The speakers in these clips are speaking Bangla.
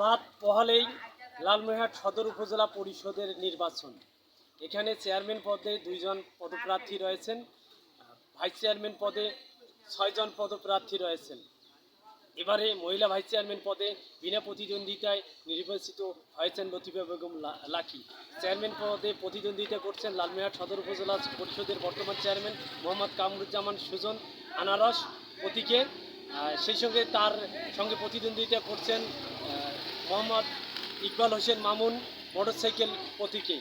রাত পহালেই লালমনিরহাট সদর উপজেলা পরিষদের নির্বাচন। এখানে চেয়ারম্যান পদে দুইজন পদপ্রার্থী রয়েছেন, ভাইস চেয়ারম্যান পদে ছয়জন পদপ্রার্থী রয়েছেন। এবারে মহিলা ভাইস চেয়ারম্যান পদে বিনা প্রতিদ্বন্দ্বিতায় নির্বাচিত হয়েছেন লতিফা বেগম লাকি। চেয়ারম্যান পদে প্রতিদ্বন্দ্বিতা করছেন লালমিহাট সদর উপজেলা পরিষদের বর্তমান চেয়ারম্যান মোহাম্মদ কামরুজ্জামান সুজন আনারস। প্রতীকে সেই সঙ্গে তার সঙ্গে প্রতিদ্বন্দ্বিতা করছেন মোহাম্মদ ইকবাল হোসেন মামুন মোটরসাইকেল প্রতীকে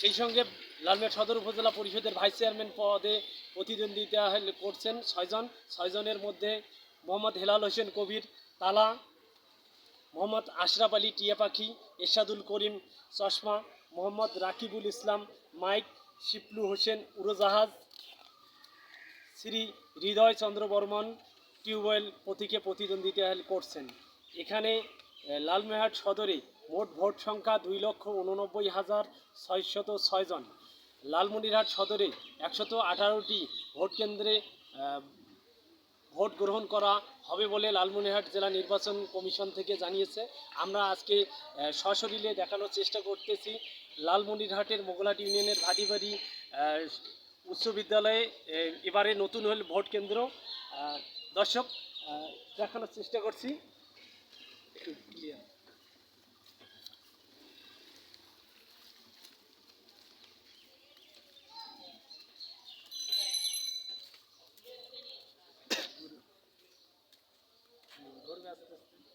সেই সঙ্গে লালমিয়া সদর উপজেলা পরিষদের ভাইস চেয়ারম্যান পদে প্রতিদ্বন্দ্বিতা করছেন ছয়জন। ছয়জনের মধ্যে মোহাম্মদ হেলাল হোসেন কবির, তালা, মোহাম্মদ আশরাফ আলী টিয়া পাখি, এরশাদুল করিম চশমা, মোহাম্মদ রাকিবুল ইসলাম, মাইক শিপলু হোসেন উড়োজাহাজ, শ্রী হৃদয় চন্দ্র বর্মন টিউবওয়েল প্রতীকে প্রতিদ্বন্দ্বিতা করছেন। এখানে লালমেহাট সদরে মোট ভোট সংখ্যা দুই লক্ষ উননব্বই হাজার ছয়শত ছয়জন লালমনিরহাট সদরে একশত আঠারোটি ভোট কেন্দ্রে ভোট গ্রহণ করা হবে বলে লালমনিরহাট জেলা নির্বাচন কমিশন থেকে জানিয়েছে। আমরা আজকে সশরীরে দেখানোর চেষ্টা করতেছি। লালমনিরহাটের মোগলাট ইউনিয়নের ভাটিবাড়ি উচ্চ বিদ্যালয়ে এবারে নতুন হল ভোট কেন্দ্র। দর্শক দেখানোর চেষ্টা করছি। আস্তে আস্তে।